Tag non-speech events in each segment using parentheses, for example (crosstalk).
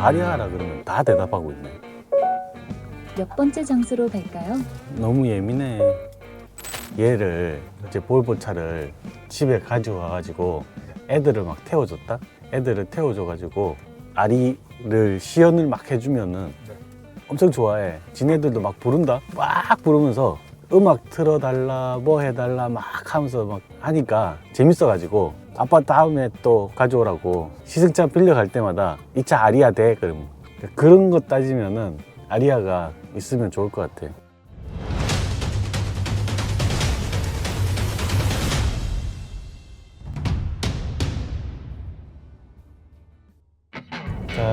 아리아라 그러면 다 대답하고 있네. 몇 번째 장소로 갈까요? 너무 예민해. 얘를 이제 볼보 차를 집에 가져와가지고 애들을 막 태워줬다. 애들을 태워줘가지고 아리를 시연을 막 해주면은 엄청 좋아해. 지네들도 막 부른다. 막 부르면서 음악 틀어달라, 뭐 해달라 막 하면서 막 하니까 재밌어가지고 아빠 다음에 또 가져오라고 시승차 빌려갈 때마다 이 차 아리아 돼 그러면 그런 거 따지면은 아리아가 있으면 좋을 것 같아.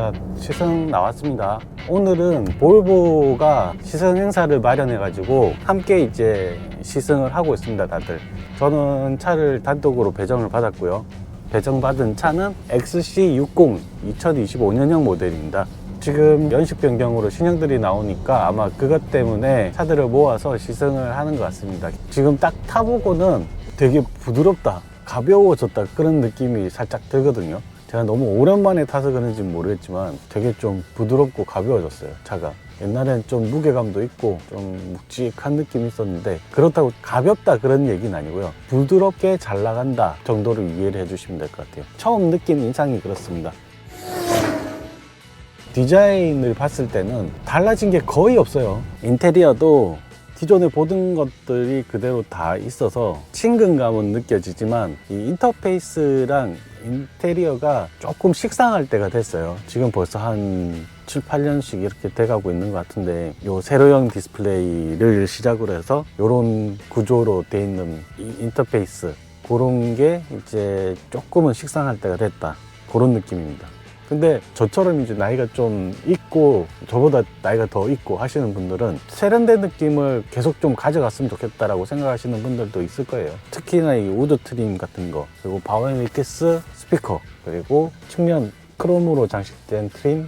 자, 시승 나왔습니다. 오늘은 볼보가 시승 행사를 마련해 가지고 함께 이제 시승을 하고 있습니다, 다들. 저는 차를 단독으로 배정을 받았고요. 배정받은 차는 XC60 2025년형 모델입니다. 지금 연식 변경으로 신형들이 나오니까 아마 그것 때문에 차들을 모아서 시승을 하는 것 같습니다. 지금 딱 타보고는 되게 부드럽다, 가벼워졌다 그런 느낌이 살짝 들거든요. 제가 너무 오랜만에 타서 그런지 모르겠지만 되게 좀 부드럽고 가벼워졌어요 차가. 옛날엔 좀 무게감도 있고 좀 묵직한 느낌이 있었는데 그렇다고 가볍다 그런 얘기는 아니고요. 부드럽게 잘 나간다 정도를 이해를 해주시면 될 것 같아요. 처음 느낀 인상이 그렇습니다. 디자인을 봤을 때는 달라진 게 거의 없어요. 인테리어도 기존에 보던 것들이 그대로 다 있어서 친근감은 느껴지지만 이 인터페이스랑 인테리어가 조금 식상할 때가 됐어요. 지금 벌써 한 7, 8년씩 이렇게 돼가고 있는 것 같은데 요 세로형 디스플레이를 시작으로 해서 요런 구조로 돼 있는 이 인터페이스 그런 게 이제 조금은 식상할 때가 됐다. 그런 느낌입니다. 근데 저처럼 이제 나이가 좀 있고 저보다 나이가 더 있고 하시는 분들은 세련된 느낌을 계속 좀 가져갔으면 좋겠다라고 생각하시는 분들도 있을 거예요. 특히나 이 우드 트림 같은 거 그리고 바오미키스 스피커 그리고 측면 크롬으로 장식된 트림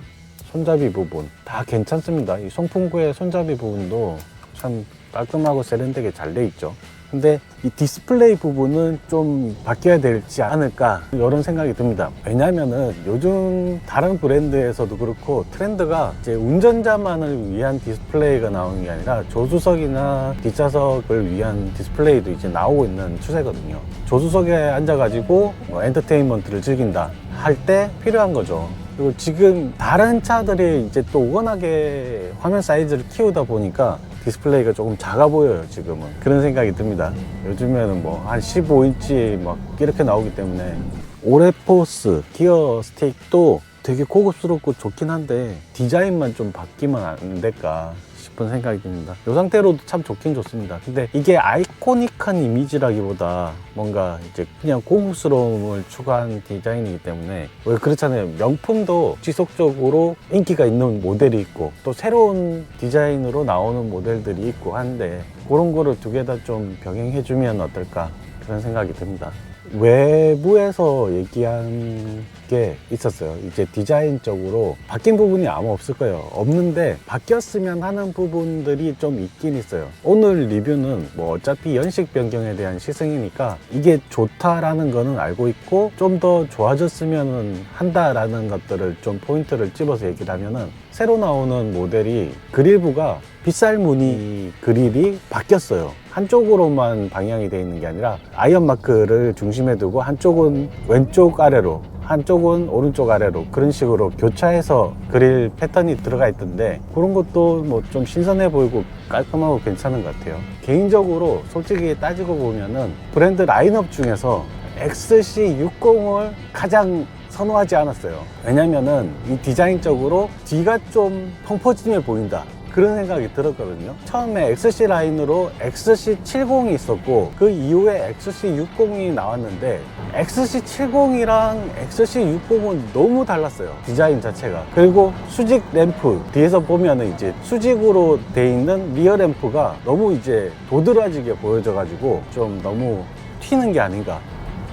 손잡이 부분 다 괜찮습니다. 이 송풍구의 손잡이 부분도 참 깔끔하고 세련되게 잘 돼 있죠. 근데 이 디스플레이 부분은 좀 바뀌어야 되지 않을까 이런 생각이 듭니다. 왜냐면은 요즘 다른 브랜드에서도 그렇고 트렌드가 이제 운전자만을 위한 디스플레이가 나오는 게 아니라 조수석이나 뒷좌석을 위한 디스플레이도 이제 나오고 있는 추세거든요. 조수석에 앉아가지고 뭐 엔터테인먼트를 즐긴다 할 때 필요한 거죠. 그리고 지금 다른 차들이 이제 또 워낙에 화면 사이즈를 키우다 보니까 디스플레이가 조금 작아 보여요 지금은. 그런 생각이 듭니다. 요즘에는 뭐 한 15인치 막 이렇게 나오기 때문에. 오레포스 기어 스틱도 되게 고급스럽고 좋긴 한데 디자인만 좀 바뀌면 안 될까 싶은 생각이 듭니다. 이 상태로도 참 좋긴 좋습니다. 근데 이게 아이코닉한 이미지라기보다 뭔가 이제 그냥 고급스러움을 추구한 디자인이기 때문에 왜 그렇잖아요. 명품도 지속적으로 인기가 있는 모델이 있고 또 새로운 디자인으로 나오는 모델들이 있고 한데 그런 거를 두 개 다 좀 병행해주면 어떨까 그런 생각이 듭니다. 외부에서 얘기한 게 있었어요. 이제 디자인적으로 바뀐 부분이 아마 없을 거예요. 없는데 바뀌었으면 하는 부분들이 좀 있긴 있어요. 오늘 리뷰는 뭐 어차피 연식 변경에 대한 시승이니까 이게 좋다라는 거는 알고 있고 좀 더 좋아졌으면 한다라는 것들을 좀 포인트를 집어서 얘기를 하면은 새로 나오는 모델이 그릴부가 빗살 무늬 그릴이 바뀌었어요. 한쪽으로만 방향이 되어 있는 게 아니라 아이언 마크를 중심에 두고 한쪽은 왼쪽 아래로 한쪽은 오른쪽 아래로 그런 식으로 교차해서 그릴 패턴이 들어가 있던데 그런 것도 뭐 좀 신선해 보이고 깔끔하고 괜찮은 것 같아요. 개인적으로 솔직히 따지고 보면은 브랜드 라인업 중에서 XC60을 가장 선호하지 않았어요. 왜냐면은 이 디자인적으로 뒤가 좀 펑퍼짐해 보인다. 그런 생각이 들었거든요. 처음에 XC 라인으로 XC70이 있었고 그 이후에 XC60이 나왔는데 XC70이랑 XC60은 너무 달랐어요. 디자인 자체가. 그리고 수직 램프 뒤에서 보면은 이제 수직으로 돼 있는 리어 램프가 너무 이제 도드라지게 보여져 가지고 좀 너무 튀는 게 아닌가.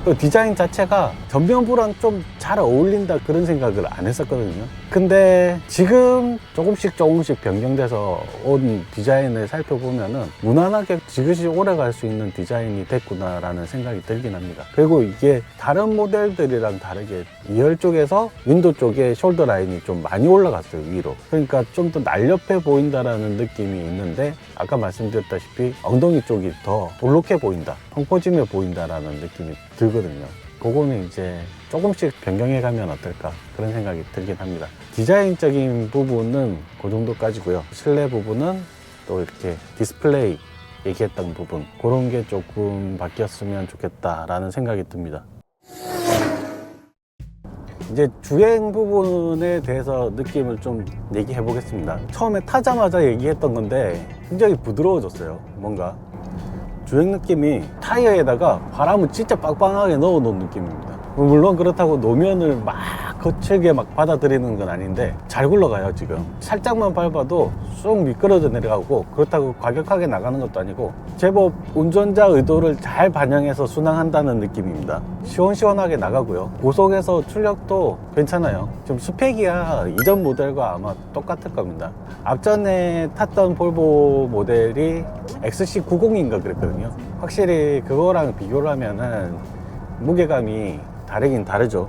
그 디자인 자체가 전면부랑 좀 잘 어울린다 그런 생각을 안 했었거든요. 근데 지금 조금씩 조금씩 변경돼서 온 디자인을 살펴보면은 무난하게 지그시 오래 갈 수 있는 디자인이 됐구나라는 생각이 들긴 합니다. 그리고 이게 다른 모델들이랑 다르게 2열 쪽에서 윈도 쪽에 숄더 라인이 좀 많이 올라갔어요, 위로. 그러니까 좀 더 날렵해 보인다라는 느낌이 있는데 아까 말씀드렸다시피 엉덩이 쪽이 더 볼록해 보인다, 펑퍼짐해 보인다라는 느낌이 들거든요. 그거는 이제 조금씩 변경해 가면 어떨까 그런 생각이 들긴 합니다. 디자인적인 부분은 그 정도까지고요. 실내 부분은 또 이렇게 디스플레이 얘기했던 부분 그런 게 조금 바뀌었으면 좋겠다라는 생각이 듭니다. 이제 주행 부분에 대해서 느낌을 좀 얘기해 보겠습니다. 처음에 타자마자 얘기했던 건데 굉장히 부드러워졌어요. 뭔가 주행 느낌이 타이어에다가 바람을 진짜 빵빵하게 넣어 놓은 느낌입니다. 물론 그렇다고 노면을 막 거칠게 막 받아들이는 건 아닌데 잘 굴러가요 지금. 살짝만 밟아도 쑥 미끄러져 내려가고 그렇다고 과격하게 나가는 것도 아니고 제법 운전자 의도를 잘 반영해서 순항한다는 느낌입니다. 시원시원하게 나가고요. 고속에서 출력도 괜찮아요. 지금 스펙이야. 이전 모델과 아마 똑같을 겁니다. 앞전에 탔던 볼보 모델이 XC90인가 그랬거든요. 확실히 그거랑 비교를 하면은 무게감이 다르긴 다르죠.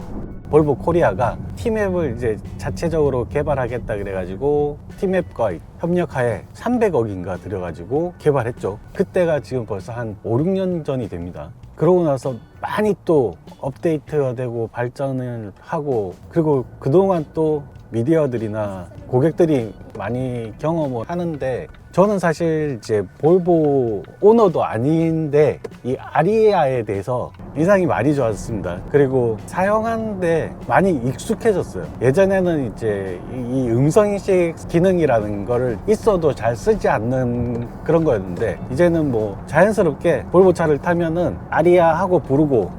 볼보 코리아가 티맵을 이제 자체적으로 개발하겠다 그래가지고 티맵과 협력하에 300억인가 들여가지고 개발했죠. 그때가 지금 벌써 한 5, 6년 전이 됩니다. 그러고 나서 많이 또 업데이트가 되고 발전을 하고 그리고 그동안 또 미디어들이나 고객들이 많이 경험을 하는데 저는 사실 이제 볼보 오너도 아닌데 이 아리아에 대해서 인상이 많이 좋았습니다. 그리고 사용하는데 많이 익숙해졌어요. 예전에는 이제 이 음성인식 기능이라는 거를 있어도 잘 쓰지 않는 그런 거였는데 이제는 뭐 자연스럽게 볼보 차를 타면은 아리아 하고 부르고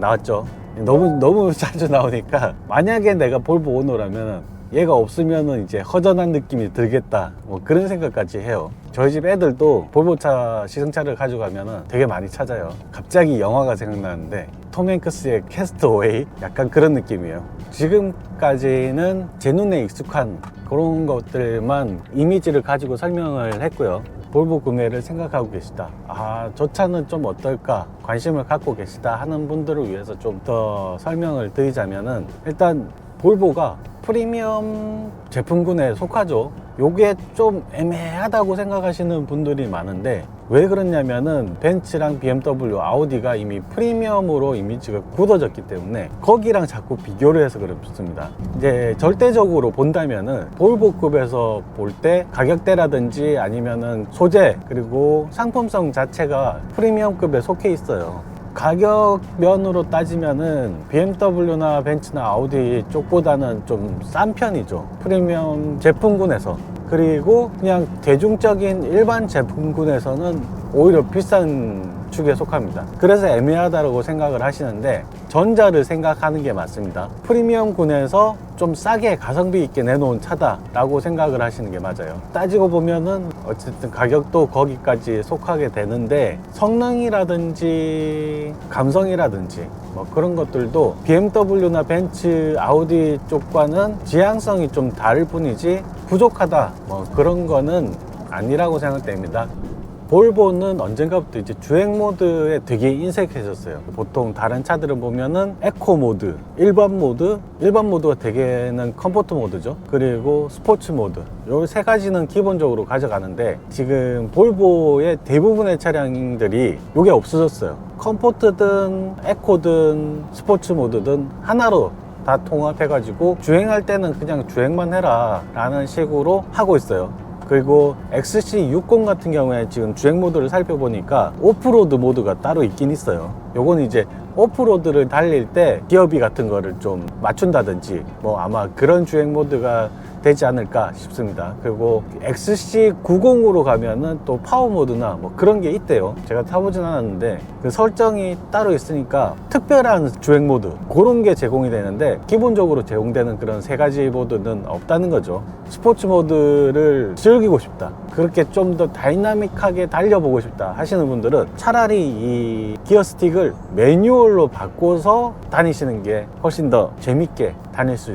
나왔죠. 너무 너무 (laughs) 자주 나오니까 만약에 내가 볼보 오너라면 얘가 없으면은 이제 허전한 느낌이 들겠다. 뭐 그런 생각까지 해요. 저희 집 애들도 볼보차 시승차를 가져가면은 되게 많이 찾아요. 갑자기 영화가 생각나는데 톰 행크스의 캐스트웨이 약간 그런 느낌이에요. 지금까지는 제 눈에 익숙한 그런 것들만 이미지를 가지고 설명을 했고요. 볼보 구매를 생각하고 계시다. 아, 저 차는 좀 어떨까? 관심을 갖고 계시다 하는 분들을 위해서 좀 더 설명을 드리자면은 일단 볼보가 프리미엄 제품군에 속하죠. 요게 좀 애매하다고 생각하시는 분들이 많은데 왜 그러냐면은 벤츠랑 BMW, 아우디가 이미 프리미엄으로 이미지가 굳어졌기 때문에 거기랑 자꾸 비교를 해서 그렇습니다. 이제 절대적으로 본다면은 볼보급에서 볼 때 가격대라든지 아니면은 소재 그리고 상품성 자체가 프리미엄급에 속해 있어요. 가격 면으로 따지면은 BMW나 벤츠나 아우디 쪽보다는 좀 싼 편이죠. 프리미엄 제품군에서. 그리고 그냥 대중적인 일반 제품군에서는 오히려 비싼 축에 속합니다. 그래서 애매하다고 생각을 하시는데 전자를 생각하는 게 맞습니다. 프리미엄군에서 좀 싸게 가성비 있게 내놓은 차다라고 생각을 하시는 게 맞아요. 따지고 보면은 어쨌든 가격도 거기까지 속하게 되는데 성능이라든지 감성이라든지 뭐 그런 것들도 BMW나 벤츠, 아우디 쪽과는 지향성이 좀 다를 뿐이지 부족하다 뭐 그런 거는 아니라고 생각됩니다. 볼보는 언젠가부터 이제 주행 모드에 되게 인색해졌어요. 보통 다른 차들을 보면은 에코 모드, 일반 모드, 일반 모드가 대개는 컴포트 모드죠. 그리고 스포츠 모드. 요 세 가지는 기본적으로 가져가는데 지금 볼보의 대부분의 차량들이 요게 없어졌어요. 컴포트든 에코든 스포츠 모드든 하나로 다 통합해가지고 주행할 때는 그냥 주행만 해라 라는 식으로 하고 있어요. 그리고 XC60 같은 경우에 지금 주행 모드를 살펴보니까 오프로드 모드가 따로 있긴 있어요. 요건 이제 오프로드를 달릴 때 기어비 같은 거를 좀 맞춘다든지 뭐 아마 그런 주행 모드가 되지 않을까 싶습니다. 그리고 XC90으로 가면은 또 파워 모드나 뭐 그런 게 있대요. 제가 타보진 않았는데 그 설정이 따로 있으니까 특별한 주행 모드 그런 게 제공이 되는데 기본적으로 제공되는 그런 세 가지 모드는 없다는 거죠. 스포츠 모드를 즐기고 싶다. 그렇게 좀 더 다이나믹하게 달려보고 싶다 하시는 분들은 차라리 이 기어 스틱을 매뉴얼로 바꿔서 다니시는 게 훨씬 더 재밌게 다닐 수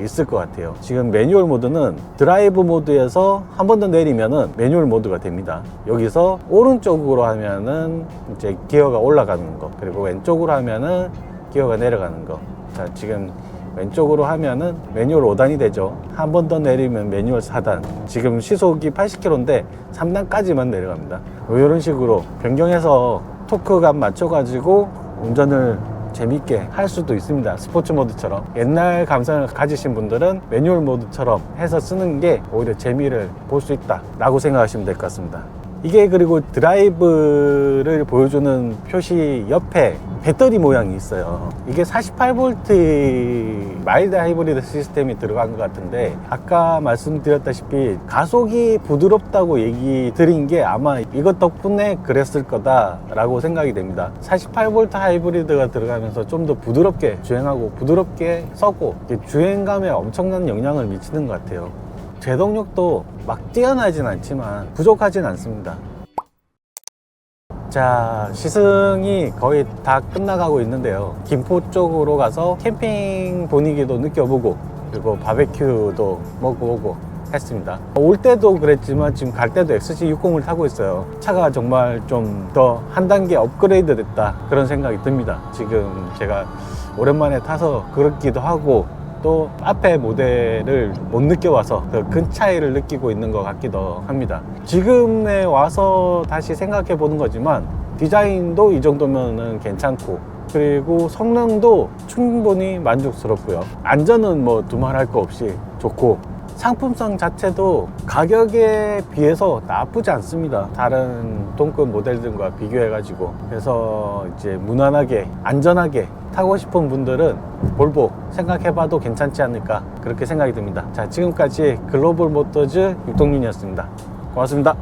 있을 것 같아요. 지금 매뉴얼 모드는 드라이브 모드에서 한 번 더 내리면은 매뉴얼 모드가 됩니다. 여기서 오른쪽으로 하면은 이제 기어가 올라가는 거, 그리고 왼쪽으로 하면은 기어가 내려가는 거. 자, 지금 왼쪽으로 하면은 매뉴얼 5단이 되죠. 한 번 더 내리면 매뉴얼 4단. 지금 시속이 80km인데 3단까지만 내려갑니다. 뭐 이런 식으로 변경해서 토크감 맞춰 가지고 운전을 재밌게 할 수도 있습니다. 스포츠 모드처럼. 옛날 감성을 가지신 분들은 매뉴얼 모드처럼 해서 쓰는 게 오히려 재미를 볼 수 있다. 라고 생각하시면 될 것 같습니다. 이게 그리고 드라이브를 보여주는 표시 옆에 배터리 모양이 있어요. 이게 48V 마일드 하이브리드 시스템이 들어간 것 같은데 아까 말씀드렸다시피 가속이 부드럽다고 얘기 드린 게 아마 이것 덕분에 그랬을 거다 라고 생각이 됩니다. 48V 하이브리드가 들어가면서 좀 더 부드럽게 주행하고 부드럽게 서고 주행감에 엄청난 영향을 미치는 것 같아요. 제동력도 막 뛰어나진 않지만 부족하진 않습니다. 자, 시승이 거의 다 끝나가고 있는데요. 김포 쪽으로 가서 캠핑 분위기도 느껴보고, 그리고 바베큐도 먹어보고 했습니다. 올 때도 그랬지만 지금 갈 때도 XC60을 타고 있어요. 차가 정말 좀 더 한 단계 업그레이드 됐다. 그런 생각이 듭니다. 지금 제가 오랜만에 타서 그렇기도 하고, 또 앞에 모델을 못 느껴와서 더큰 차이를 느끼고 있는 것 같기도 합니다. 지금에 와서 다시 생각해 보는 거지만 디자인도 이 정도면은 괜찮고 그리고 성능도 충분히 만족스럽고요. 안전은 뭐 두말할 거 없이 좋고 상품성 자체도 가격에 비해서 나쁘지 않습니다. 다른 동급 모델들과 비교해 가지고. 그래서 이제 무난하게, 안전하게 타고 싶은 분들은 볼보 생각해 봐도 괜찮지 않을까. 그렇게 생각이 듭니다. 자, 지금까지 글로벌 모터즈 육동윤이었습니다. 고맙습니다.